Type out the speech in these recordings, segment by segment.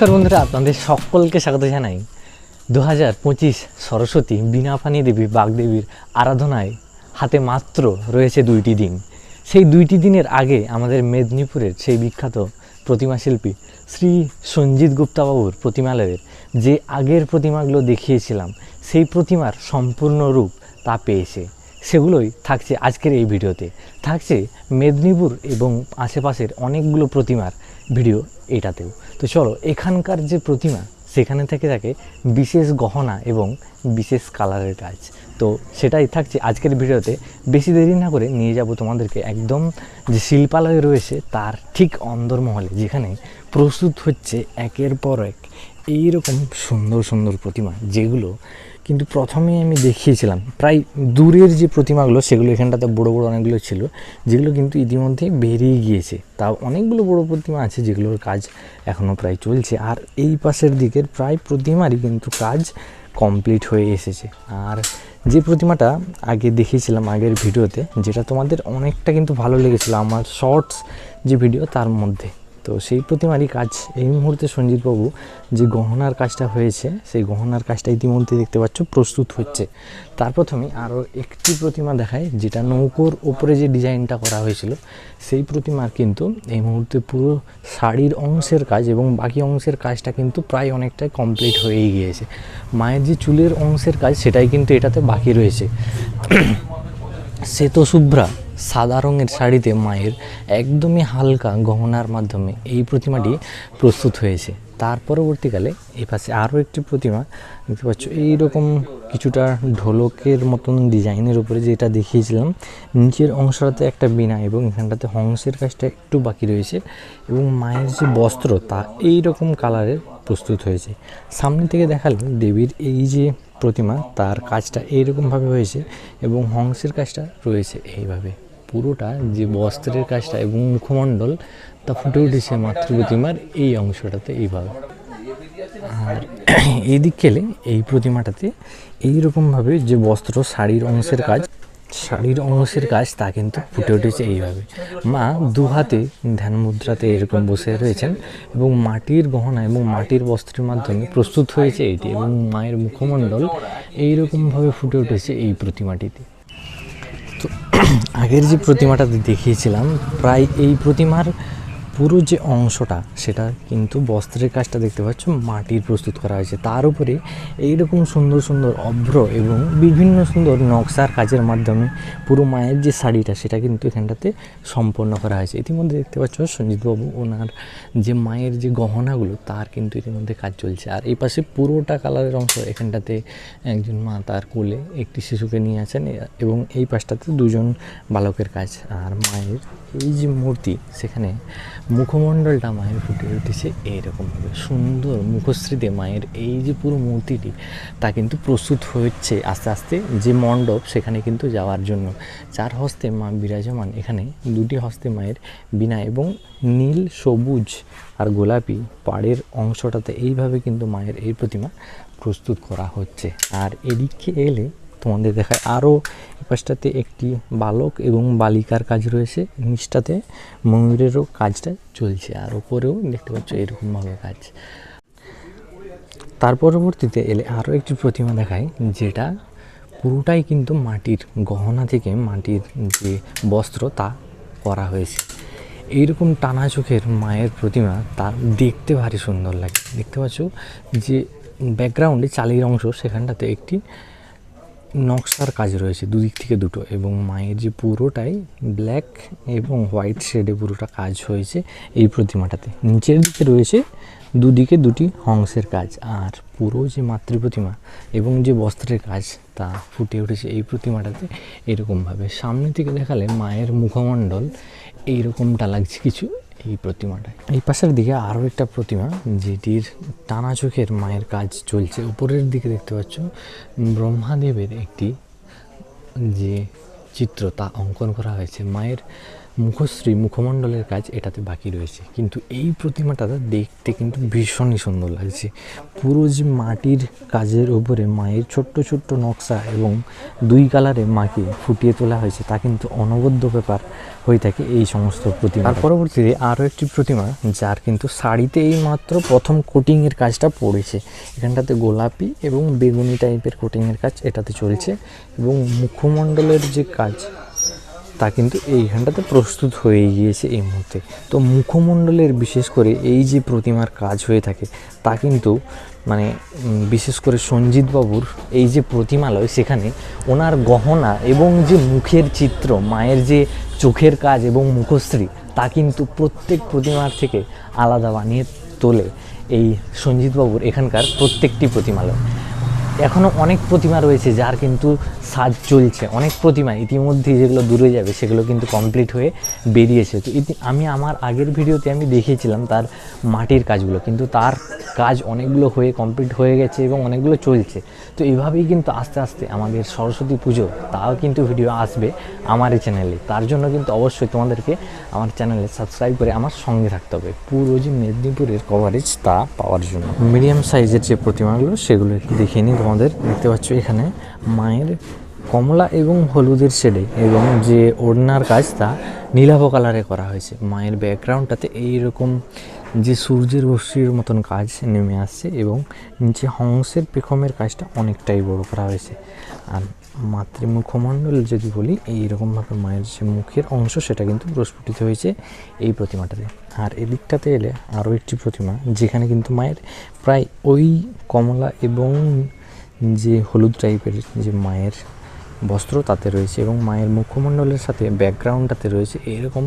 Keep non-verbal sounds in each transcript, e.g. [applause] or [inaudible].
নমস্কার বন্ধুরা, আপনাদের সকলকে স্বাগত জানাই। দু হাজার পঁচিশ সরস্বতী বীণাপানি দেবী বাগদেবীর আরাধনায় হাতে মাত্র রয়েছে দুইটি দিন। সেই দুইটি দিনের আগে আমাদের মেদিনীপুরের সেই বিখ্যাত প্রতিমা শিল্পী শ্রী সঞ্জিত গুপ্তাবাবুর প্রতিমালয়ের যে আগের প্রতিমাগুলো দেখিয়েছিলাম, সেই প্রতিমার সম্পূর্ণ রূপ তা পেয়েছে। সেগুলোই থাকছে আজকের এই ভিডিওতে। থাকছে মেদিনীপুর এবং আশেপাশের অনেকগুলো প্রতিমার ভিডিও এটাতেও। তো চলো, এখানকার যে প্রতিমা, সেখানে থেকে থাকে বিশেষ গহনা এবং বিশেষ কালারের কাজ। তো সেটাই থাকছে আজকের ভিডিওতে। বেশি দেরি না করে নিয়ে যাব তোমাদেরকে একদম যে শিল্পালয় রয়েছে, তার ঠিক অন্দরমহলে যেখানে প্রস্তুত হচ্ছে একের পর এক এইরকম সুন্দর সুন্দর প্রতিমা, যেগুলো কিন্তু প্রথমেই আমি দেখিয়েছিলাম, প্রায় দূরের যে প্রতিমাগুলো সেগুলো এখানটাতে বড় বড় অনেকগুলো ছিল, যেগুলো কিন্তু ইতিমধ্যে বেরিয়ে গিয়েছে। তা অনেকগুলো বড় প্রতিমা আছে যেগুলোর কাজ এখনও প্রায় চলছে, আর এই পাশের দিকের প্রায় প্রতিমারই কিন্তু কাজ কমপ্লিট হয়ে এসেছে। আর যে প্রতিমাটা আগে দেখিয়েছিলাম আগের ভিডিওতে, যেটা তোমাদের অনেকটা কিন্তু ভালো লেগেছিলো, আমার শর্টস যে ভিডিও তার মধ্যে। তো সেই প্রতিমারই কাজ। এই মুহূর্তে সঞ্জিতবাবু যে গহনার কাজটা হয়েছে, সেই গহনার কাজটা ইতিমধ্যে দেখতে পাচ্ছ প্রস্তুত হচ্ছে। তার প্রথমে আরও একটি প্রতিমা দেখায়, যেটা নৌকোর ওপরে যে ডিজাইনটা করা হয়েছিল, সেই প্রতিমার কিন্তু এই মুহূর্তে পুরো শাড়ির অংশের কাজ এবং বাকি অংশের কাজটা কিন্তু প্রায় অনেকটাই কমপ্লিট হয়েই গিয়েছে। মায়ের যে চুলের অংশের কাজ, সেটাই কিন্তু এটাতে বাকি রয়েছে। [clears throat] শ্বেত শুভ্রা সাদা রঙের শাড়িতে মায়ের একদমই হালকা গহনার মাধ্যমে এই প্রতিমাটি প্রস্তুত হয়েছে। তার পরবর্তীকালে এই পাশে আরও একটি প্রতিমা দেখতে পাচ্ছ, এইরকম কিছুটা ঢোলকের মতন ডিজাইনের উপরে যেটা দেখিয়েছিলাম, নিচের অংশটাতে একটা বিনা এবং এখানটাতে হংসের কাজটা একটু বাকি রয়েছে এবং মায়ের যে বস্ত্র তা এই রকম কালারের প্রস্তুত হয়েছে। সামনে থেকে দেখালে দেবীর এই যে প্রতিমা, তার কাজটা এইরকমভাবে হয়েছে এবং হংসের কাজটা রয়েছে এইভাবে। পুরোটা যে বস্ত্রের কাজটা এবং মুখমণ্ডল, তা ফুটে উঠেছে মাতৃ প্রতিমার এই অংশটাতে এইভাবে। আর এই দিক খেলে এই প্রতিমাটাতে এইরকমভাবে যে বস্ত্র, শাড়ির অংশের কাজ, শাড়ির অংশের কাজ তা কিন্তু ফুটে উঠেছে এইভাবে। মা দু হাতে ধ্যান মুদ্রাতে এরকম বসে রয়েছেন এবং মাটির গহনা এবং মাটির বস্ত্রের মাধ্যমে প্রস্তুত হয়েছে এটি এবং মায়ের মুখমণ্ডল এইরকমভাবে ফুটে উঠেছে এই প্রতিমাটিতে। আগের যে প্রতিমাটা দেখিয়েছিলাম প্রায় এই প্রতিমার পুরো যে অংশটা, সেটা কিন্তু বস্ত্রের কাজটা দেখতে পাচ্ছ, মাটির প্রস্তুত করা হয়েছে। তার উপরে এইরকম সুন্দর সুন্দর অভ্র এবং বিভিন্ন সুন্দর নকশার কাজের মাধ্যমে পুরো মায়ের যে শাড়িটা, সেটা কিন্তু এখানটাতে সম্পন্ন করা হয়েছে। ইতিমধ্যে দেখতে পাচ্ছ, সঞ্জিতবাবু ওনার যে মায়ের যে গহনাগুলো, তার কিন্তু ইতিমধ্যে কাজ চলছে। আর এই পাশে পুরোটা কালারের অংশ এখানটাতে একজন মা তার কোলে একটি শিশুকে নিয়ে আছেন এবং এই পাশটাতে দুজন বালকের কাজ। আর মায়ের এই যে মূর্তি, সেখানে মুখমণ্ডলটা মায়ের ফুটে উঠেছে এইরকমভাবে। সুন্দর মুখশ্রীতে মায়ের এই যে পুরো মূর্তিটি, তা কিন্তু প্রস্তুত হচ্ছে আস্তে আস্তে যে মণ্ডপ সেখানে কিন্তু যাওয়ার জন্য। চার হস্তে মা বিরাজমান এখানে, দুটি হস্তে মায়ের বিনা এবং নীল, সবুজ আর গোলাপি পাড়ের অংশটাতে এইভাবে কিন্তু মায়ের এই প্রতিমা প্রস্তুত করা হচ্ছে। আর এদিকে এলে তোমাদের দেখায় আরও পাশটাতে একটি বালক এবং বালিকার কাজ রয়েছে। নিচটাতে ময়ূরেরও কাজটা চলছে আর ওপরেও দেখতে পাচ্ছ এরকমভাবে কাজ। তার পরবর্তীতে এলে আরও একটি প্রতিমা দেখায়, যেটা পুরোটাই কিন্তু মাটির গহনা থেকে মাটির যে বস্ত্র, তা করা হয়েছে। এইরকম টানা চোখের মায়ের প্রতিমা, তার দেখতে ভারী সুন্দর লাগে। দেখতে পাচ্ছ যে ব্যাকগ্রাউন্ডে চালির অংশ, সেখানটাতে একটি নকশার কাজ রয়েছে, দুদিক থেকে দুটো এবং মায়ের যে পুরোটাই ব্ল্যাক এবং হোয়াইট শেডে পুরোটা কাজ হয়েছে এই প্রতিমাটাতে। নিচের দিকে রয়েছে দুদিকে দুটি হংসের কাজ আর পুরো যে মাতৃ প্রতিমা এবং যে বস্ত্রের কাজ তা ফুটে উঠেছে এই প্রতিমাটাতে এরকমভাবে। সামনে থেকে দেখালে মায়ের মুখমণ্ডল এইরকমটা লাগছে কিছু। এই প্রতিমাটায় এই পাশের দিকে আরও একটা প্রতিমা, যেটির টানা চোখের মায়ের কাজ চলছে। উপরের দিকে দেখতে পাচ্ছ, ব্রহ্মাদেবের একটি যে চিত্র তা অঙ্কন করা হয়েছে। মায়ের মুখশ্রী, মুখমণ্ডলের কাজ এটাতে বাকি রয়েছে। কিন্তু এই প্রতিমাটা দেখতে কিন্তু ভীষণই সুন্দর লাগছে। পুরো যে মাটির কাজের উপরে মায়ের ছোট্ট ছোট্ট নকশা এবং দুই কালারে মাকে ফুটিয়ে তোলা হয়েছে, তা কিন্তু অনবদ্য ব্যাপার হয়ে থাকে এই সমস্ত প্রতিমা। তার পরবর্তীতে আরও একটি প্রতিমা, যার কিন্তু শাড়িতে এই মাত্র প্রথম কোটিংয়ের কাজটা পড়েছে। এখানটাতে গোলাপি এবং বেগুনি টাইপের কোটিংয়ের কাজ এটাতে চলছে এবং মুখমণ্ডলের যে কাজ তা কিন্তু এইখানটাতে প্রস্তুত হয়ে গিয়েছে এই মুহূর্তে। তো মুখমণ্ডলের বিশেষ করে এই যে প্রতিমার কাজ হয়ে থাকে, তা কিন্তু মানে বিশেষ করে সঞ্জিত বাবুর এই যে প্রতিমালয়, সেখানে ওনার গহনা এবং যে মুখের চিত্র, মায়ের যে চোখের কাজ এবং মুখশ্রী, তা কিন্তু প্রত্যেক প্রতিমার থেকে আলাদা বানিয়ে তোলে এই সঞ্জিত বাবুর এখানকার প্রত্যেকটি প্রতিমালয়। এখনও অনেক প্রতিমা রয়েছে যার কিন্তু সাজ চলছে, অনেক প্রতিমা ইতিমধ্যেই যেগুলো দূরে যাবে সেগুলো কিন্তু কমপ্লিট হয়ে বেরিয়েছে। তো ইতি, আমি আমার আগের ভিডিওতে আমি দেখিয়েছিলাম তার মাটির কাজগুলো, কিন্তু তার কাজ অনেকগুলো হয়ে কমপ্লিট হয়ে গেছে এবং অনেকগুলো চলছে। তো এভাবেই কিন্তু আস্তে আস্তে আমাদের সরস্বতী পুজো, তাও কিন্তু ভিডিও আসবে আমার এই চ্যানেলে তার জন্য কিন্তু অবশ্যই তোমাদেরকে আমার চ্যানেলে সাবস্ক্রাইব করে আমার সঙ্গে থাকতে হবে। পুরো যে মেদিনীপুরের কভারেজ তা পাওয়ার জন্য। মিডিয়াম সাইজের যে প্রতিমাগুলো, সেগুলো একটু দেখিয়ে নিই তোমাদের দেখতে পাচ্ছ এখানে মায়ের কমলা এবং হলুদের শেডে এবং যে ওড়নার কাজ তা নীলাভ কালারে করা হয়েছে। মায়ের ব্যাকগ্রাউন্ডটাতে এইরকম যে সূর্যের রশ্মির মতন কাজ নেমে আসছে এবং নিচে হংসের পেখমের কাজটা অনেকটাই বড় করা হয়েছে। আর মাতৃমুখমণ্ডল যদি বলি, এইরকমভাবে মায়ের যে মুখের অংশ সেটা কিন্তু প্রস্ফুটিত হয়েছে এই প্রতিমাটাতে। আর এদিকটাতে এলে আরও একটি প্রতিমা, যেখানে কিন্তু মায়ের প্রায় ওই কমলা এবং যে হলুদ টাইপের যে মায়ের বস্ত্র, তাতে রয়েছে এবং মায়ের মুখমণ্ডলের সাথে ব্যাকগ্রাউন্ডটাতে রয়েছে এরকম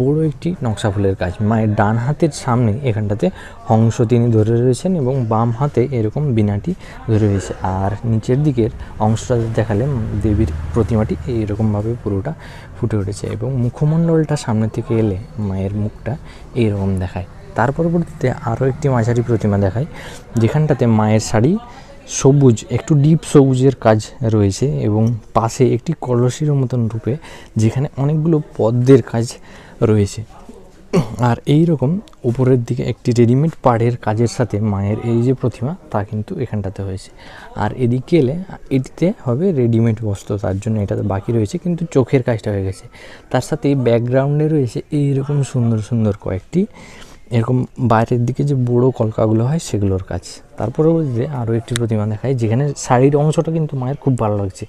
বড় একটি নকশা ফুলের কাজ। মায়ের ডান হাতের সামনে এখানটাতে হংস তিনি ধরে রয়েছেন এবং বাম হাতে এরকম বিনাটি ধরে রয়েছে। আর নিচের দিকের অংশটা দেখালে দেবীর প্রতিমাটি এইরকমভাবে পুরোটা ফুটে উঠেছে এবং মুখমণ্ডলটা সামনে থেকে এলে মায়ের মুখটা এইরকম দেখায়। তার পরবর্তীতে আরও একটি মাঝারি প্রতিমা দেখায়, যেখানটাতে মায়ের শাড়ি সবুজ, একটু ডিপ সবুজের কাজ রয়েছে এবং পাশে একটি কলসির মতন রূপে যেখানে অনেকগুলো পদ্মের কাজ রয়েছে। আর এই রকম উপরের দিকে একটি রেডিমেড পাড়ের কাজের সাথে মায়ের এই যে প্রতিমা, তা কিন্তু এখানটাতে হয়েছে। আর এদিকে এলে এটিতে হবে রেডিমেড বস্ত্র, তার জন্য এটাতে বাকি রয়েছে, কিন্তু চোখের কাজটা হয়ে গেছে। তার সাথে ব্যাকগ্রাউন্ডে রয়েছে এইরকম সুন্দর সুন্দর কয়েকটি এরকম বাইরের দিকে যে বড়ো কলকাগুলো হয় সেগুলোর কাজ। তার পরবর্তীতে আরও একটি প্রতিমা দেখায় যেখানে শাড়ির অংশটা কিন্তু মায়ের খুব ভালো লাগছে।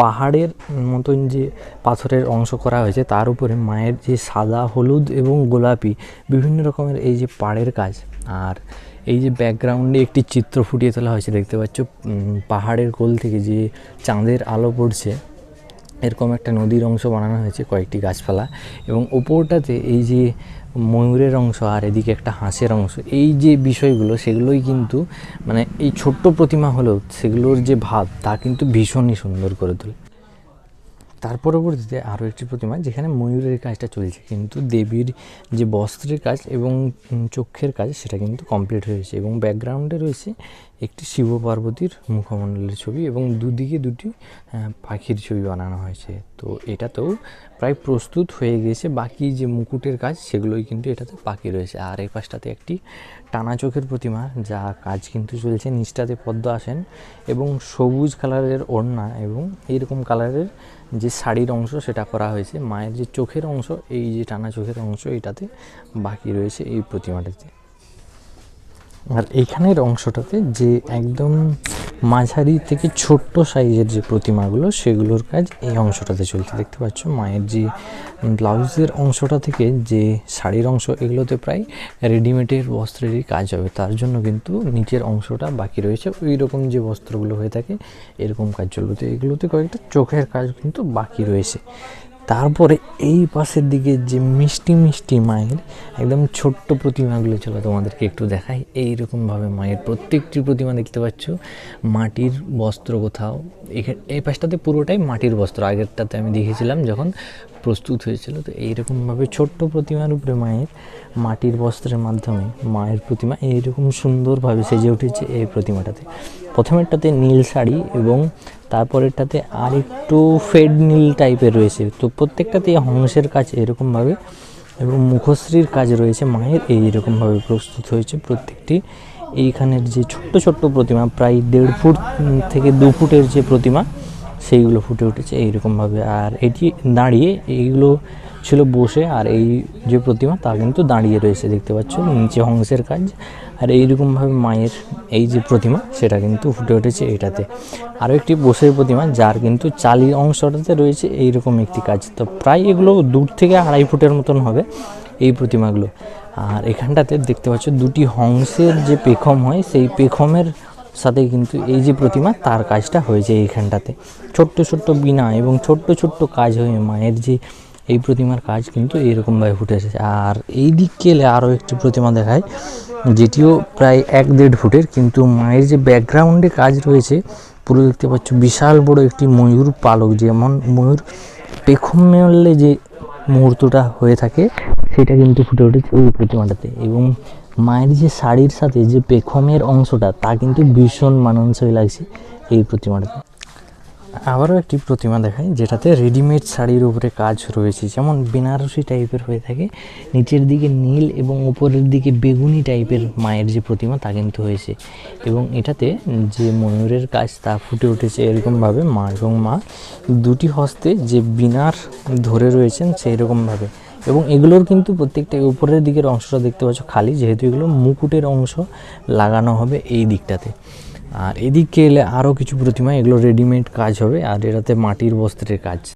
পাহাড়ের মতন যে পাথরের অংশ করা হয়েছে, তার উপরে মায়ের যে সাদা, হলুদ এবং গোলাপি বিভিন্ন রকমের এই যে পাড়ের কাজ। আর এই যে ব্যাকগ্রাউন্ডে একটি চিত্র ফুটিয়ে তোলা হয়েছে, দেখতে পাচ্ছ পাহাড়ের কোল থেকে যে চাঁদের আলো পড়ছে এরকম একটা নদীর অংশ বানানো হয়েছে, কয়েকটি গাছপালা। এবং ওপরটাতে এই যে ময়ূরের অংশ আর এদিকে একটা হাঁসের অংশ, এই যে বিষয়গুলো, সেগুলোই কিন্তু মানে এই ছোট্ট প্রতিমা হলেও সেগুলোর যে ভাব, তা কিন্তু ভীষণই সুন্দর করে তোলে। তার পরবর্তীতে আরও একটি প্রতিমা, যেখানে ময়ূরের কাজটা চলছে, কিন্তু দেবীর যে বস্ত্রের কাজ এবং চক্ষের কাজ, সেটা কিন্তু কমপ্লিট হয়েছে এবং ব্যাকগ্রাউন্ডে রয়েছে একটি শিব পার্বতীর মুখমণ্ডলের ছবি এবং দুদিকে দুটি পাখির ছবি বানানো হয়েছে। তো এটাতেও প্রায় প্রস্তুত হয়ে গেছে বাকি যে মুকুটের কাজ, সেগুলোই কিন্তু এটাতে বাকি রয়েছে। আর এই পাশটাতে একটি টানা চোখের প্রতিমা, যা কাজ কিন্তু চলছে। নিচটাতে পদ্ম আসেন এবং সবুজ কালারের ওড়না এবং এইরকম কালারের যে শাড়ির অংশ, সেটা করা হয়েছে। মায়ের যে চোখের অংশ, এই যে টানা চোখের অংশ, এটাতে বাকি রয়েছে এই প্রতিমাটাতে। আর এইখানের অংশটাতে যে একদম মাঝারি থেকে ছোট্ট সাইজের যে প্রতিমাগুলো, সেগুলোর কাজ এই অংশটাতে চলছে। দেখতে পাচ্ছ মায়ের যে ব্লাউজের অংশটা থেকে যে শাড়ির অংশ, এগুলোতে প্রায় রেডিমেডের বস্ত্রেরই কাজ হবে। তার জন্য কিন্তু নিচের অংশটা বাকি রয়েছে। ওই রকম যে বস্ত্রগুলো হয়ে থাকে, এরকম কাজ চলবে। তো এগুলোতে কয়েকটা চোখের কাজ কিন্তু বাকি রয়েছে। তারপরে এই পাশের দিকে যে মিষ্টি মিষ্টি মায়ের একদম ছোট্ট প্রতিমাগুলো ছিল তোমাদেরকে একটু দেখাই। এইরকমভাবে মায়ের প্রত্যেকটি প্রতিমা দেখতে পাচ্ছ। মাটির বস্ত্র কোথাও। এখানে এই পাশটাতে পুরোটাই মাটির বস্ত্র। আগেরটাতে আমি দেখেছিলাম যখন প্রস্তুত হয়েছিল। তো এইরকমভাবে ছোট্ট প্রতিমার উপরে মায়ের মাটির বস্ত্রের মাধ্যমে মায়ের প্রতিমা এইরকম সুন্দরভাবে সেজে উঠেছে এই প্রতিমাটাতে। প্রথমেরটাতে নীল শাড়ি এবং তারপরেরটাতে আর একটু ফেড নীল টাইপের রয়েছে। তো প্রত্যেকটাতে হংসের কাজ এরকমভাবে এবং মুখশ্রীর কাজ রয়েছে। মায়ের এইরকমভাবে প্রস্তুত হয়েছে প্রত্যেকটি। এইখানের যে ছোট্ট ছোট্ট প্রতিমা, প্রায় দেড় ফুট থেকে দু ফুটের যে প্রতিমা, সেইগুলো ফুটে উঠেছে এইরকমভাবে। আর এটি দাঁড়িয়ে এইগুলো ছিল বসে আর এই যে প্রতিমা, তা কিন্তু দাঁড়িয়ে রয়েছে, দেখতে পাচ্ছ, নিচে হংসের কাজ। আর এইরকমভাবে মায়ের এই যে প্রতিমা, সেটা কিন্তু ফুটে উঠেছে এটাতে। আরও একটি বসের প্রতিমা, যার কিন্তু চালি অংশটাতে রয়েছে এইরকম একটি কাজ। তো প্রায় এগুলো দূর থেকে আড়াই ফুটের মতন হবে এই প্রতিমাগুলো। আর এখানটাতে দেখতে পাচ্ছ, দুটি হংসের যে পেখম হয়, সেই পেখমের সাথে কিন্তু এই যে প্রতিমা, তার কাজটা হয়েছে এইখানটাতে। ছোট্ট ছোট্ট বিনা এবং ছোট্ট ছোট্ট কাজ হয়ে মায়ের যে এই প্রতিমার কাজ কিন্তু এইরকমভাবে ফুটে এসেছে। আর এই দিক গেলে আরও একটি প্রতিমা দেখায় যেটিও প্রায় এক দেড় ফুটের, কিন্তু মায়ের যে ব্যাকগ্রাউন্ডে কাজ রয়েছে, পুরো দেখতে পাচ্ছ বিশাল বড় একটি ময়ূর পালক, যেমন ময়ূর পেখম মেললে যে মুহূর্তটা হয়ে থাকে, সেটা কিন্তু ফুটে উঠেছে ওই প্রতিমাটাতে। এবং মায়ের যে শাড়ির সাথে যে পেখমের অংশটা, তা কিন্তু ভীষণ মানানসই লাগছে এই প্রতিমাটাতে। আবারও একটি প্রতিমা দেখায় যেটাতে রেডিমেড শাড়ির উপরে কাজ রয়েছে। যেমন বেনারসি টাইপের হয়ে থাকে, নিচের দিকে নীল এবং উপরের দিকে বেগুনি টাইপের মায়ের যে প্রতিমা, তা কিন্তু হয়েছে। এবং এটাতে যে ময়ূরের কাজ, তা ফুটে উঠেছে এরকমভাবে মা এবং মা দুটি হস্তে যে বিনার ধরে রয়েছেন সেই রকমভাবে এবং এগুলোর কিন্তু প্রত্যেকটা উপরের দিকের অংশটা দেখতে পাচ্ছ খালি, যেহেতু এগুলো মুকুটের অংশ লাগানো হবে এই দিকটাতে। আর এদিকে এলে আরও কিছু প্রতিমা, এগুলো রেডিমেড কাজ হবে। আর এটাতে মাটির বস্ত্রের কাজ।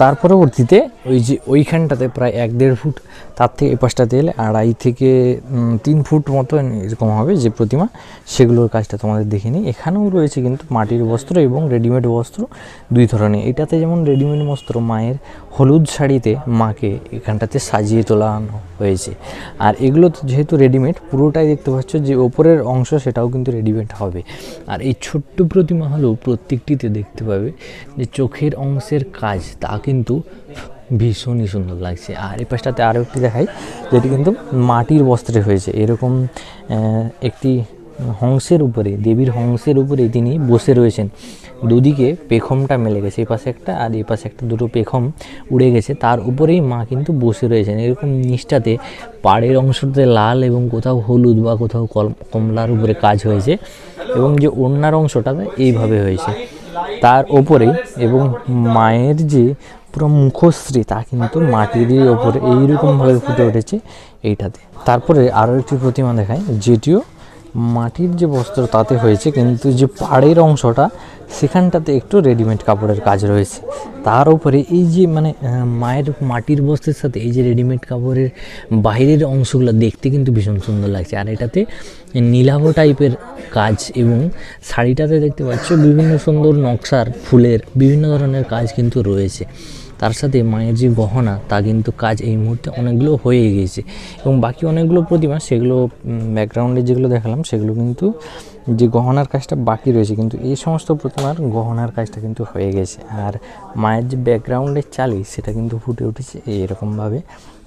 তার পরবর্তীতে ওই যে ওইখানটাতে প্রায় এক দেড় ফুট, তার থেকে এ পাশটাতে এলে আড়াই থেকে তিন ফুট মতো এরকম হবে যে প্রতিমা। সেগুলোর কাজটা তোমাদের দেখে নিই। এখানেও রয়েছে কিন্তু মাটির বস্ত্র এবং রেডিমেড বস্ত্র দুই ধরনের। এটাতে যেমন রেডিমেড বস্ত্র, মায়ের হলুদ শাড়িতে মাকে এখানটাতে সাজিয়ে তোলানো হয়েছে। আর এগুলো যেহেতু রেডিমেড, পুরোটাই দেখতে পাচ্ছ যে ওপরের অংশ সেটাও কিন্তু রেডিমেড হবে। আর এই ছোট্ট প্রতিমা হলেও প্রত্যেকটিতে দেখতে পাবে যে চোখের অংশের কাজ, তা কিন্তু ভীষণই সুন্দর লাগছে। আর এই পাশটাতে আরও একটি দেখাই, যেটি কিন্তু মাটির বস্ত্রে হয়েছে। এরকম একটি হংসের উপরে, দেবীর হংসের উপরে তিনি বসে রয়েছেন। দুদিকে পেখমটা মেলে গেছে, এই পাশে একটা আর এই পাশে একটা দুটো পেখম উড়ে গেছে। তার উপরেই মা কিন্তু বসে রয়েছেন। এরকম নিচটাতে পাড়ের অংশটাতে লাল এবং কোথাও হলুদ বা কোথাও কমলার উপরে কাজ হয়েছে এবং যে ওড়নার অংশটা এইভাবে হয়েছে। তার ওপরে এবং মায়ের যে পুরো মুখশ্রী, তা কিন্তু মাটির ওপরে এইরকমভাবে ফুটে উঠেছে এইটাতে। তারপরে আরও একটি প্রতিমা দেখায় যেটিও মাটির যে বস্ত্র তাতে হয়েছে, কিন্তু যে পাড়ের অংশটা, সেখানটাতে একটু রেডিমেড কাপড়ের কাজ রয়েছে। তার উপরে এই যে মানে মায়ের মাটির বস্ত্রের সাথে এই যে রেডিমেড কাপড়ের বাইরের অংশগুলো দেখতে কিন্তু ভীষণ সুন্দর লাগছে। আর এটাতে নীলাভ টাইপের কাজ এবং শাড়িটাতে দেখতে পাচ্ছ বিভিন্ন সুন্দর নকশার ফুলের বিভিন্ন ধরনের কাজ কিন্তু রয়েছে। তার সাথে মায়ের যে গহনা, তা কিন্তু কাজ এই মুহূর্তে অনেকগুলো হয়ে গিয়েছে। এবং বাকি অনেকগুলো প্রতিমা, সেগুলো ব্যাকগ্রাউন্ডে যেগুলো দেখালাম, সেগুলো কিন্তু যে গহনার কাজটা বাকি রয়েছে, কিন্তু এই সমস্ত প্রতিমার গহনার কাজটা কিন্তু হয়ে গেছে। আর মায়ের যে ব্যাকগ্রাউন্ডের চালি, সেটা কিন্তু ফুটে উঠেছে এইরকমভাবে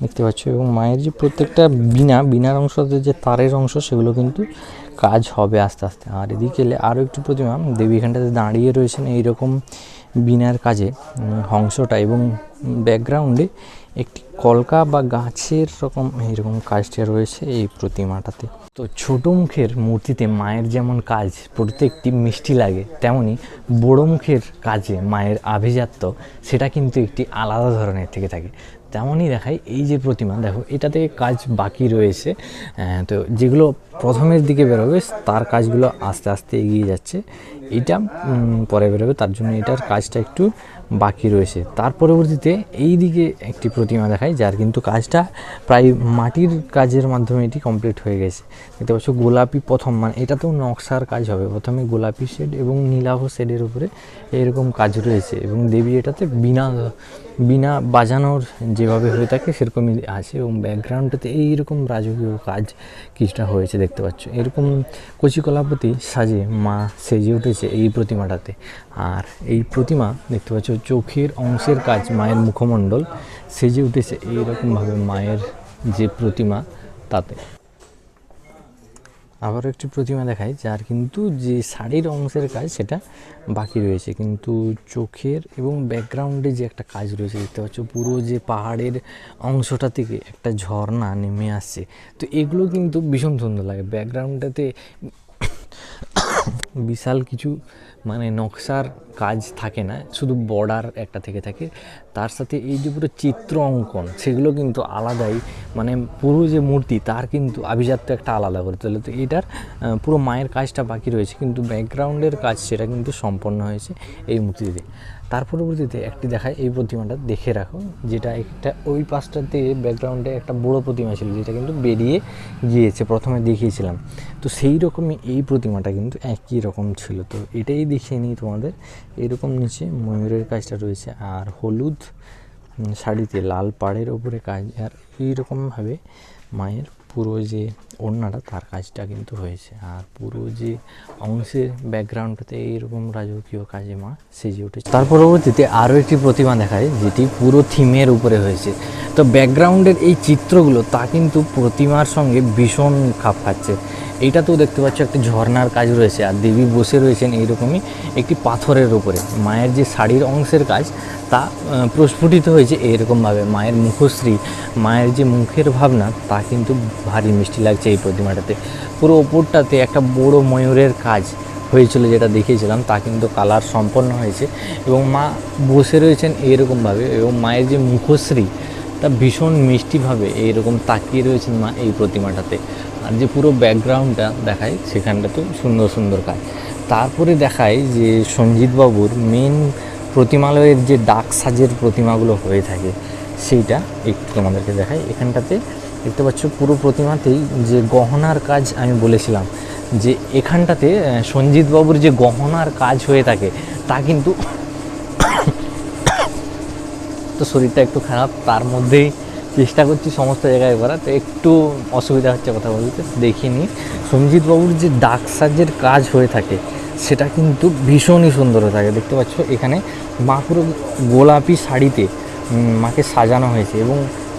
দেখতে পাচ্ছ। এবং মায়ের যে প্রত্যেকটা বিনা বিনার অংশতে যে তারের অংশ, সেগুলো কিন্তু কাজ হবে আস্তে আস্তে। আর এদিকে আরও একটি প্রতিমা, দেবী এখানটাতে দাঁড়িয়ে রয়েছেন এইরকম বিনার কাজে হংসটা এবং ব্যাকগ্রাউন্ডে একটি কলকা বা গাছের রকম এইরকম কাজটা রয়েছে এই প্রতিমাটাতে। তো ছোট মুখের মূর্তিতে মায়ের যেমন কাজ প্রত্যেকটি মিষ্টি লাগে, তেমনি বড় মুখের কাজে মায়ের আভিজাত্য, সেটা কিন্তু একটি আলাদা ধরনের থেকে থাকে। তেমনই দেখাই, এই যে প্রতিমা, দেখো এটাতে কাজ বাকি রয়েছে। তো যেগুলো প্রথমের দিকে বেরোবে, তার কাজগুলো আস্তে আস্তে এগিয়ে যাচ্ছে। এটা পরে বেরোবে, তার জন্য এটার কাজটা একটু বাকি রয়েছে। তার পরবর্তীতে এই দিকে একটি প্রতিমা দেখায় যার কিন্তু কাজটা প্রায় মাটির কাজের মাধ্যমে এটি কমপ্লিট হয়ে গেছে। দেখতে পাচ্ছ, গোলাপি প্রথম মানে এটা তো নকশার কাজ হবে। প্রথমে গোলাপি শেড এবং নীলাভ শেডের উপরে এরকম কাজ রয়েছে এবং দেবী এটাতে বিনা বিনা বাজানোর যেভাবে হয়ে থাকে সেরকমই আছে এবং ব্যাকগ্রাউন্ডটাতে এইরকম রাজকীয় কাজ কিছুটা হয়েছে দেখতে পাচ্ছ। এরকম কচি কলাপতি সাজে, মা সেজে উঠেছে এই প্রতিমাটাতে। আর এই প্রতিমা দেখতে পাচ্ছ, চোখের অংশের কাজ, মায়ের মুখমণ্ডল সেজে উঠেছে এইরকমভাবে মায়ের যে প্রতিমা তাতে। আবার একটি প্রতিমা দেখায় যার কিন্তু যে শাড়ির অংশের কাজ সেটা বাকি রয়েছে। কিন্তু চোখের এবং ব্যাকগ্রাউন্ডে যে একটা কাজ রয়েছে, দেখতে পাচ্ছ, পুরো যে পাহাড়ের অংশটা থেকে একটা ঝর্ণা নেমে আসছে। তো এগুলো কিন্তু ভীষণ সুন্দর লাগে। ব্যাকগ্রাউন্ডটাতে বিশাল কিছু মানে নকশার কাজ থাকে না, শুধু বর্ডার একটা থেকে থাকে। তার সাথে এই যে পুরো চিত্র অঙ্কন, সেগুলো কিন্তু আলাদাই। মানে পুরো যে মূর্তি, তার কিন্তু আভিজাত্য একটা আলাদা করে। তোলে তো এটার পুরো মায়ের কাজটা বাকি রয়েছে, কিন্তু ব্যাকগ্রাউন্ডের কাজ সেটা কিন্তু সম্পন্ন হয়েছে এই মূর্তিতে। তার পরবর্তীতে একটি দেখায় এই প্রতিমাটা, দেখে রাখো, যেটা একটা ওই পাশটাতে ব্যাকগ্রাউন্ডে একটা বড় প্রতিমা ছিল, যেটা কিন্তু বেরিয়ে গিয়েছে, প্রথমে দেখিয়েছিলাম। তো সেই রকমই এই প্রতিমাটা কিন্তু একই রকম ছিল। তো এটাই দেখিয়ে নিই তোমাদের। এরকম নিচে ময়ূরের কাজটা রয়েছে, আর হলুদ শাড়িতে লাল পাড়ের ওপরে কাজ, আর এইরকমভাবে মায়ের পুরো যে ওড়নাটা, তার কাজটা কিন্তু হয়েছে। আর পুরো যে অংশের ব্যাকগ্রাউন্ডটাতে এইরকম রাজকীয় কাজে মা সেজে উঠেছে। তার পরবর্তীতে আরও একটি প্রতিমা দেখায়, যেটি পুরো থিমের উপরে হয়েছে। তো ব্যাকগ্রাউন্ডের এই চিত্রগুলো, তা কিন্তু প্রতিমার সঙ্গে ভীষণ খাপ খাচ্ছে। এইটাতেও দেখতে পাচ্ছ একটি ঝর্নার কাজ রয়েছে, আর দেবী বসে রয়েছেন এইরকমই একটি পাথরের উপরে। মায়ের যে শাড়ির অংশের কাজ, তা প্রস্ফুটিত হয়েছে এইরকমভাবে। মায়ের মুখশ্রী, মায়ের যে মুখের ভাবনা, তা কিন্তু ভারী মিষ্টি লাগছে এই প্রতিমাটাতে। পুরো ওপরটাতে একটা বড় ময়ূরের কাজ হয়েছিল যেটা দেখিয়েছিলাম, তা কিন্তু কালার সম্পন্ন হয়েছে। এবং মা বসে রয়েছেন এইরকমভাবে, এবং মায়ের যে মুখশ্রী, তা ভীষণ মিষ্টিভাবে এইরকম তাকিয়ে রয়েছেন মা এই প্রতিমাটাতে। আর যে পুরো ব্যাকগ্রাউন্ডটা দেখায় সেখানটাতেও সুন্দর সুন্দর কাজ। তারপরে দেখায় যে সঞ্জিত বাবুর মেন প্রতিমালয়ের যে ডাক সাজের প্রতিমাগুলো হয়ে থাকে সেইটা একটু তোমাদেরকে দেখাই। এখানটাতে দেখতে পাচ্ছ পুরো প্রতিমাতেই যে গহনার কাজ আমি বলেছিলাম যে এখানটাতে আহ, সঞ্জিত বাবুর যে গহনার কাজ হয়ে থাকে তা কিন্তু [coughs] তো শরীরটা একটু খারাপ তার মধ্যেই চেষ্টা করছি সমস্ত জায়গায় করার। তো একটু অসুবিধা হচ্ছে কথা বলতে, দেখিনি। সঞ্জিত বাবুর যে ডাক সাজের কাজ হয়ে থাকে, সেটা কিন্তু ভীষণই সুন্দর হয়ে থাকে। দেখতে পাচ্ছ, এখানে মা পুরো গোলাপি শাড়িতে মাকে সাজানো হয়েছে এবং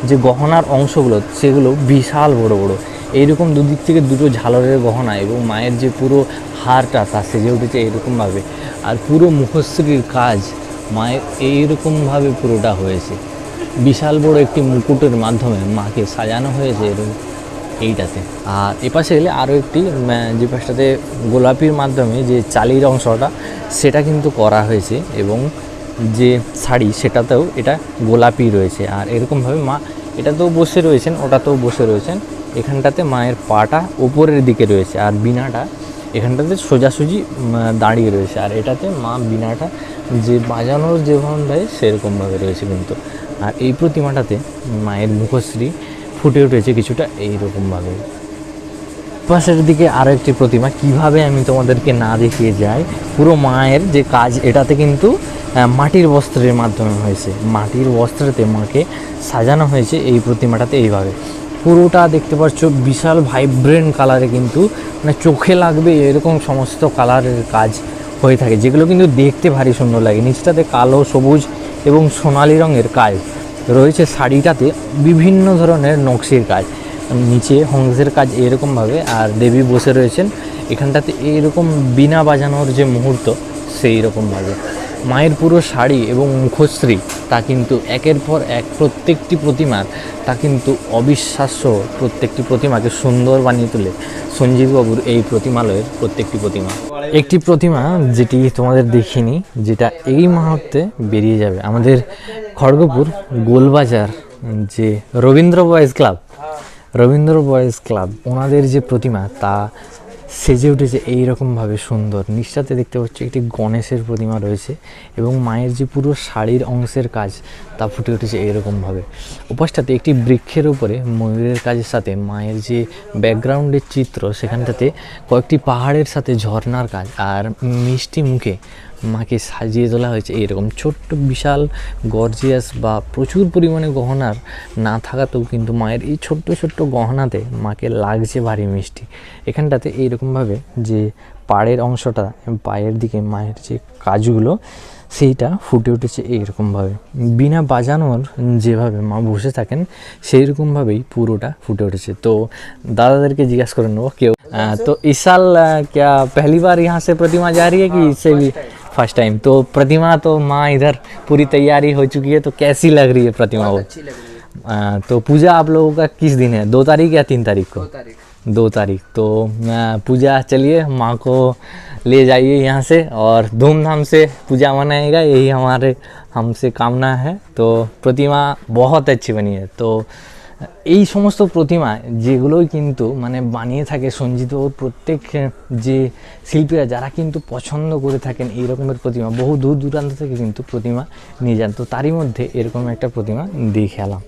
যে গহনার অংশগুলো, সেগুলো বিশাল বড় বড়। এইরকম দুদিক থেকে দুটো ঝালরের গহনা এবং মায়ের যে পুরো হারটা, তা সেজে উঠেছে এরকমভাবে আর পুরো মুখশ্রীর কাজ মায়ের এইরকমভাবে পুরোটা হয়েছে। বিশাল বড় একটি মুকুটের মাধ্যমে মাকে সাজানো হয়েছে এরকম এইটাতে। আর এপাশে এলে আরও একটি যে পাশটাতে গোলাপির মাধ্যমে যে চালির অংশটা, সেটা কিন্তু করা হয়েছে এবং যে শাড়ি সেটাতেও এটা গোলাপি রয়েছে। আর এরকমভাবে মা এটাতেও বসে রয়েছেন, ওটাতেও বসে রয়েছেন। এখানটাতে মায়ের পাটা ওপরের দিকে রয়েছে আর বিনাটা এখানটাতে সোজাসুজি দাঁড়িয়ে রয়েছে। আর এটাতে মা বিনাটা যে বাজানোর যেভাবে দেয় সেরকমভাবে রয়েছে কিন্তু। আর এই প্রতিমাটাতে মায়ের মুখশ্রী ফুটে উঠেছে কিছুটা এইরকমভাবে। পাশের দিকে আরও একটি প্রতিমা, কীভাবে আমি তোমাদেরকে না দেখিয়ে যাই, পুরো মায়ের যে কাজ, এটাতে কিন্তু মাটির বস্ত্রের মাধ্যমে হয়েছে। মাটির বস্ত্রতে মাকে সাজানো হয়েছে এই প্রতিমাটাতে এইভাবে। পুরোটা দেখতে পাচ্ছ, বিশাল ভাইব্রেন্ট কালারে কিন্তু মানে চোখে লাগবে এরকম সমস্ত কালারের কাজ হয়ে থাকে, যেগুলো কিন্তু দেখতে ভারী সুন্দর লাগে। নিচটাতে কালো, সবুজ এবং সোনালি রঙের কাজ। রয়েছে শাড়িটাতে বিভিন্ন ধরনের নকশির কাজ। নিচে হংসের কাজ এরকমভাবে, আর দেবী বসে রয়েছেন। এখানটাতে এরকম বিনা বাজানোর যে মুহূর্ত সেই রকমভাবে মায়ের পুরো শাড়ি এবং মুখশ্রী, তা কিন্তু একের পর এক প্রত্যেকটি প্রতিমার, তা কিন্তু অবিশ্বাস্য প্রত্যেকটি প্রতিমাকে সুন্দর বানিয়ে তোলে সঞ্জীব বাবুর এই প্রতিমালয়ের প্রত্যেকটি প্রতিমা। একটি প্রতিমা যেটি তোমাদের দেখিনি, যেটা এই মুহূর্তে বেরিয়ে যাবে। আমাদের খড়গপুর গোলবাজার যে Rabindra boys club, Rabindra boys club, ওনাদের যে প্রতিমা, তা সেজে উঠেছে এইরকমভাবে সুন্দর। নিচটাতে দেখতে পাচ্ছি একটি গণেশের প্রতিমা রয়েছে এবং মায়ের যে পুরো শাড়ির অংশের কাজ তা ফুটে উঠেছে এইরকমভাবে। উপাসটাতে একটি বৃক্ষের উপরে ময়ূরের কাজের সাথে মায়ের যে ব্যাকগ্রাউন্ডের চিত্র, সেখানটাতে কয়েকটি পাহাড়ের সাথে ঝর্নার কাজ আর মিষ্টি মুখে মাকে সাজিয়ে তোলা হয়েছে। এরকম ছোট্ট বিশাল গর্জিয়াস বা প্রচুর পরিমাণে গহনার না থাকাতেও কিন্তু মায়ের এই ছোট্ট ছোট্ট গহনাতে মাকে লাগছে ভারী মিষ্টি। এখানটাতে এইরকমভাবে যে পাড়ের অংশটা পায়ের দিকে মায়ের যে কাজগুলো সেইটা ফুটে উঠেছে এইরকমভাবে। বিনা বাজানোর যেভাবে মা বসে থাকেন সেই রকমভাবেই পুরোটা ফুটে উঠেছে। তো দাদাদেরকে জিজ্ঞাসা করে নেব কেউ। তো ইশাল ক্যা পহলিবার ইহা সে প্রতিমা যা রি কি? হ্যাঁ, সে फ़र्स्ट टाइम तो प्रतिमा तो माँ इधर पूरी तैयारी हो चुकी है तो कैसी लग रही है प्रतिमा वो? अच्छी लग रही है। अ, तो पूजा आप लोगों का किस दिन है? दो तारीख या तीन तारीख को? दो तारीख। तो पूजा चलिए माँ को ले जाइए यहाँ से और धूमधाम से पूजा मनाएगा यही हमारे हमसे कामना है। तो प्रतिमा बहुत अच्छी बनी है। तो এই সমস্ত প্রতিমা যেগুলোই কিন্তু মানে বানিয়ে থাকে সঞ্জিত প্রত্যেক যে শিল্পীরা যারা কিন্তু পছন্দ করে থাকেন এই রকমের প্রতিমা, বহু দূর দূরান্ত থেকে কিন্তু প্রতিমা নিয়ে যান। তো তারই মধ্যে এরকম একটা প্রতিমা দেখে এলাম।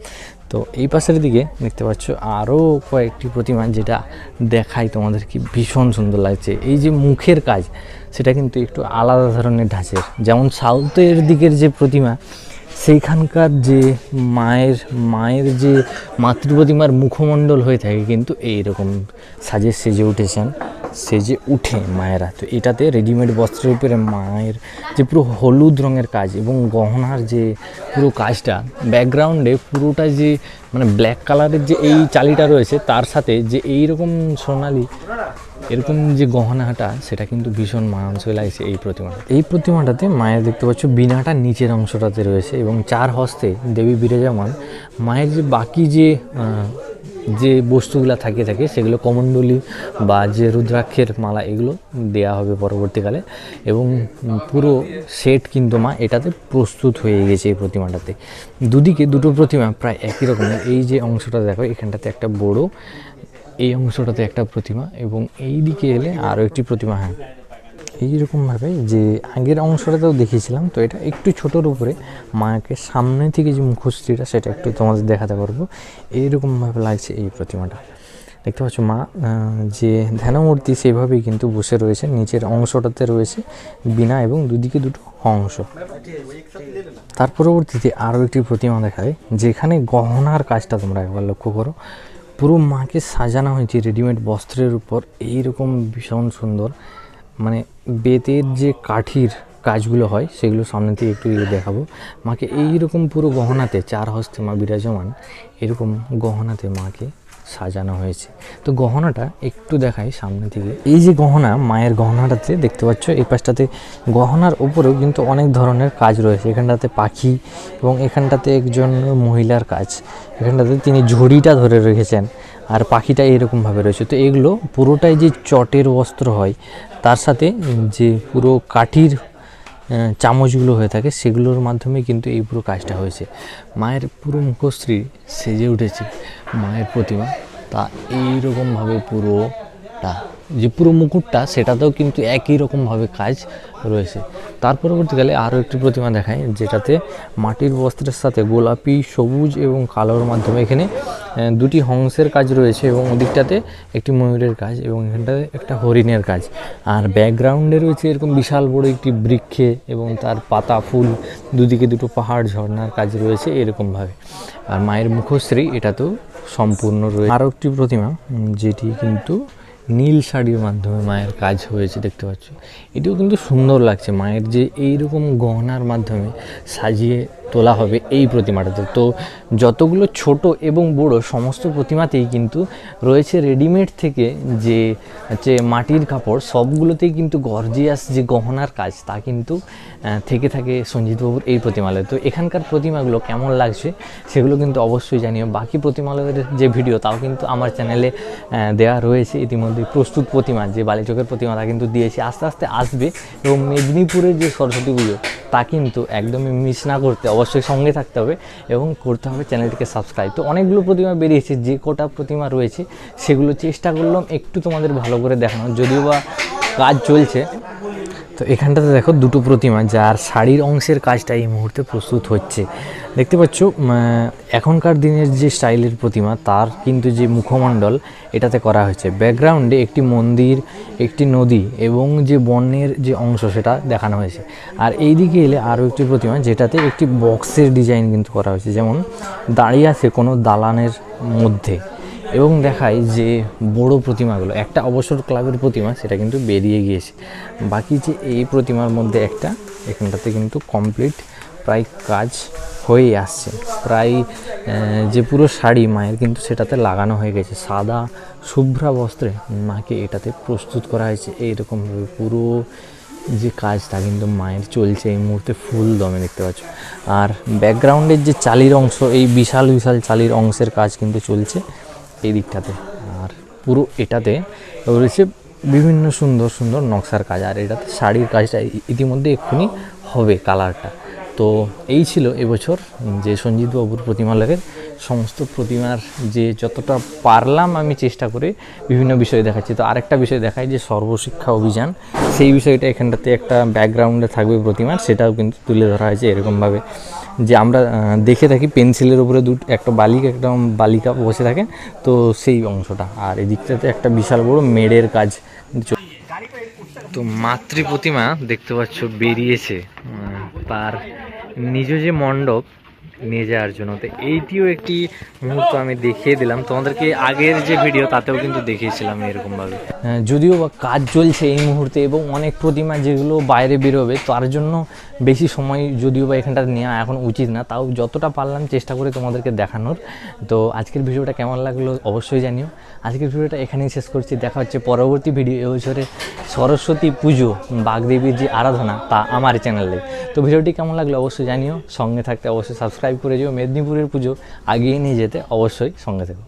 তো এই পাশের দিকে দেখতে পাচ্ছ আরও কয়েকটি প্রতিমা যেটা দেখাই তোমাদের কি ভীষণ সুন্দর লাগছে। এই যে মুখের কাজ, সেটা কিন্তু একটু আলাদা ধরনের ঢাঁচের। যেমন সাউথের দিকের যে প্রতিমা সেইখানকার যে মায়ের মায়ের যে মাতৃ প্রতিমার মুখমণ্ডল হয়ে থাকে কিন্তু এইরকম সাজে সেজে উঠেছেন, সেজে উঠে মায়েরা। তো এটাতে রেডিমেড বস্ত্রের উপরে মায়ের যে পুরো হলুদ রঙের কাজ এবং গহনার যে পুরো কাজটা ব্যাকগ্রাউন্ডে পুরোটা যে মানে ব্ল্যাক কালারের যে এই চালিটা রয়েছে, তার সাথে যে এই রকম সোনালি এরকম যে গহনাটা, সেটা কিন্তু ভীষণ মানানসই লাগছে এই প্রতিমাটা এই প্রতিমাটাতে মায়ের দেখতে পাচ্ছ, বিনাটা নিচের অংশটাতে রয়েছে এবং চার হস্তে দেবী বিরাজমান, মায়ের যে বাকি যে যে বস্তুগুলো থাকে থাকে, সেগুলো কমণ্ডলী বা যে রুদ্রাক্ষের মালা, এগুলো দেয়া হবে পরবর্তীকালে এবং পুরো সেট কিন্তু মা এটাতে প্রস্তুত হয়ে গেছে এই প্রতিমাটাতে। দুদিকে দুটো প্রতিমা প্রায় একই রকমের। এই যে অংশটা দেখো, এখানটাতে একটা বড় এই অংশটাতে একটা প্রতিমা এবং এই দিকে এলে আরও একটি প্রতিমা হ্যাঁ। এইরকমভাবে যে আগের অংশটাতেও দেখিয়েছিলাম, তো এটা একটু ছোটোর উপরে মাকে সামনে থেকে যে মুখশ্রীটা, সেটা একটু তোমাদের দেখাতে পারব। এইরকমভাবে লাগছে এই প্রতিমাটা। দেখতে পাচ্ছ মা যে ধ্যানমূর্তি সেভাবেই কিন্তু বসে রয়েছে, নিচের অংশটাতে রয়েছে বিনা এবং দুদিকে দুটো অংশ। তার পরবর্তীতে আরও একটি প্রতিমা দেখায়, যেখানে গহনার কাজটা তোমরা একবার লক্ষ্য করো। পুরো মাকে সাজানো হয়েছে রেডিমেড বস্ত্রের উপর। এইরকম ভীষণ সুন্দর। মানে বেতের যে কাঠির কাজগুলো হয়, সেগুলো সামনে থেকে একটু ইয়ে দেখাবো। মাকে এইরকম পুরো গহনাতে, চার হস্তে মা বিরাজমান, এরকম গহনাতে মাকে সাজানো হয়েছে। তো গহনাটা একটু দেখাই সামনে থেকে। এই যে গহনা, মায়ের গহনাটাতে দেখতে পাচ্ছ, এই পাশটাতে গহনার উপরেও কিন্তু অনেক ধরনের কাজ রয়েছে। এখানটাতে পাখি এবং এখানটাতে একজন মহিলার কাজ। এখানটাতে তিনি ঝুড়িটা ধরে রেখেছেন আর পাখিটা এরকমভাবে রয়েছে। তো এগুলো পুরোটাই যে চটের বস্ত্র হয়, তার সাথে যে পুরো কাঠির চামচগুলো হয়ে থাকে, সেগুলোর মাধ্যমে কিন্তু এই পুরো কাজটা হয়েছে। মায়ের পুরো মুখশ্রী সেজে উঠেছে। মায়ের প্রতিমা, তা এইরকমভাবে পুরোটা যে পুরো মুকুটটা, সেটাতেও কিন্তু একই রকমভাবে কাজ রয়েছে। তার পরবর্তীকালে আরও একটি প্রতিমা দেখায় যেটাতে মাটির বস্ত্রের সাথে গোলাপি, সবুজ এবং কালোর মাধ্যমে এখানে দুটি হংসের কাজ রয়েছে এবং ওদিকটাতে একটি ময়ূরের কাজ এবং এখানটাতে একটা হরিণের কাজ। আর ব্যাকগ্রাউন্ডে রয়েছে এরকম বিশাল বড় একটি বৃক্ষে এবং তার পাতা, ফুল, দুদিকে দুটো পাহাড় ঝর্ণার কাজ রয়েছে এরকমভাবে। আর মায়ের মুখশ্রী এটাতেও সম্পূর্ণ রয়েছে আরও একটি প্রতিমা যেটি কিন্তু নীল শাড়ির মাধ্যমে মায়ের কাজ হয়েছে, দেখতে পাচ্ছ। এটিও কিন্তু সুন্দর লাগছে, মায়ের যে এইরকম গহনার মাধ্যমে সাজিয়ে তোলা হবে এই প্রতিমাটাতে তো যতগুলো ছোট এবং বড় সমস্ত প্রতিমাতেই কিন্তু রয়েছে রেডিমেড থেকে যে হচ্ছে মাটির কাপড়, সবগুলোতেই কিন্তু গর্জিয়াস যে গহনার কাজ তা কিন্তু থেকে থাকে সঞ্জিতবাবুর এই প্রতিমালয়। তো এখানকার প্রতিমাগুলো কেমন লাগছে সেগুলো কিন্তু অবশ্যই জানিও। বাকি প্রতিমালয়ের যে ভিডিও তাও কিন্তু আমার চ্যানেলে দেওয়া রয়েছে। ইতিমধ্যে প্রস্তুত প্রতিমা, যে বালিচকের প্রতিমা তা কিন্তু দিয়েছি। আস্তে আস্তে আসবে এবং মেদিনীপুরের যে সরস্বতী পুজো তা কিন্তু একদমই মিস না করতে অবশ্যই সঙ্গে থাকতে হবে এবং করতে হবে চ্যানেলটিকে সাবস্ক্রাইব তো অনেকগুলো প্রতিমা বেরিয়েছে, যে কটা প্রতিমা রয়েছে, সেগুলো চেষ্টা করলাম একটু তোমাদের ভালো করে দেখানো যদিও বা কাজ চলছে তো এখানটাতে দেখো দুটো প্রতিমা, যার শাড়ির অংশের কাজটা এই মুহূর্তে প্রস্তুত হচ্ছে। দেখতে পাচ্ছ এখনকার দিনের যে স্টাইলের প্রতিমা, তার কিন্তু যে মুখমণ্ডল, এটাতে করা হয়েছে। ব্যাকগ্রাউন্ডে একটি মন্দির, একটি নদী এবং যে বনের যে অংশ, সেটা দেখানো হয়েছে। আর এই দিকে এলে আরও একটি প্রতিমা, যেটাতে একটি বক্সের ডিজাইন কিন্তু করা হয়েছে। যেমন, দাঁড়িয়ে আছে কোনো দালানের মধ্যে। এবং দেখাই যে বড় প্রতিমাগুলো, একটা অবসর ক্লাবের প্রতিমা, সেটা কিন্তু বেরিয়ে গিয়েছে। বাকি যে এই প্রতিমার মধ্যে একটা, এখানটাতে কিন্তু কমপ্লিট প্রায় কাজ হয়ে আসছে। প্রায় যে পুরো শাড়ি মায়ের কিন্তু সেটাতে লাগানো হয়ে গেছে। সাদা শুভ্রা বস্ত্রে মাকে এটাতে প্রস্তুত করা হয়েছে। এইরকমভাবে পুরো যে কাজটা কিন্তু মায়ের চলছে। এই মুহূর্তে ফুল দমে দেখতে পাচ্ছ। আর ব্যাকগ্রাউন্ডের যে চালির অংশ, এই বিশাল বিশাল চালির অংশের কাজ কিন্তু চলছে। এই দিকটাতে। আর পুরো এটাতে রয়েছে বিভিন্ন সুন্দর সুন্দর নকশার কাজ, আর এটাতে শাড়ির কাজটা ইতিমধ্যে এক্ষুনি হবে কালারটা। তো এই ছিল এবছর যে সঞ্জিত বাবুর প্রতিমালয়ের সমস্ত প্রতিমার যে যতটা পারলাম আমি চেষ্টা করে বিভিন্ন বিষয় দেখাচ্ছি। তো আরেকটা বিষয় দেখাই, যে সর্বশিক্ষা অভিযান, সেই বিষয়টা এখানটাতে একটা ব্যাকগ্রাউন্ডে থাকবে প্রতিমার, সেটাও কিন্তু তুলে ধরা হয়েছে এরকমভাবে। যে আমরা দেখে থাকি পেন্সিলের উপরে দুটো, একটা বালিকা একটা বালিকা বসে থাকে, তো সেই অংশটা। আর এদিকটাতে দিকটাতে একটা বিশাল বড় মেডের কাজ। তো মাতৃ প্রতিমা দেখতে পাচ্ছ বেরিয়েছে তার নিজ যে মণ্ডপ নিয়ে যাওয়ার জন্য। তো এইটিও একটি মুহূর্ত আমি দেখিয়ে দিলাম। তোমাদেরকে আগের যে ভিডিও তাতেও কিন্তু দেখিয়েছিলাম এরকমভাবে। যদিও বা কাজ চলছে এই মুহূর্তে এবং অনেক প্রতিমা যেগুলো বাইরে বেরোবে, তার জন্য বেশি সময় যদিও বা এখানটা নেওয়া এখন উচিত না। তাও যতটা পারলাম চেষ্টা করে তোমাদেরকে দেখানোর। তো আজকের ভিডিওটা কেমন লাগল অবশ্যই জানিও। আজকের ভিডিওটা এখানেই শেষ করছি। দেখা হচ্ছে পরবর্তী ভিডিও এবছরে সরস্বতী পুজো, বাগদেবীর যে আরাধনা, তা আমার চ্যানেলে। তো ভিডিওটি কেমন লাগল অবশ্যই জানিও। সঙ্গে থাকতে অবশ্যই সাবস্ক্রাইব করে যেও। মেদিনীপুরের পুজো, আগিয়ে নিয়ে যেতে অবশ্যই সঙ্গে থেকো।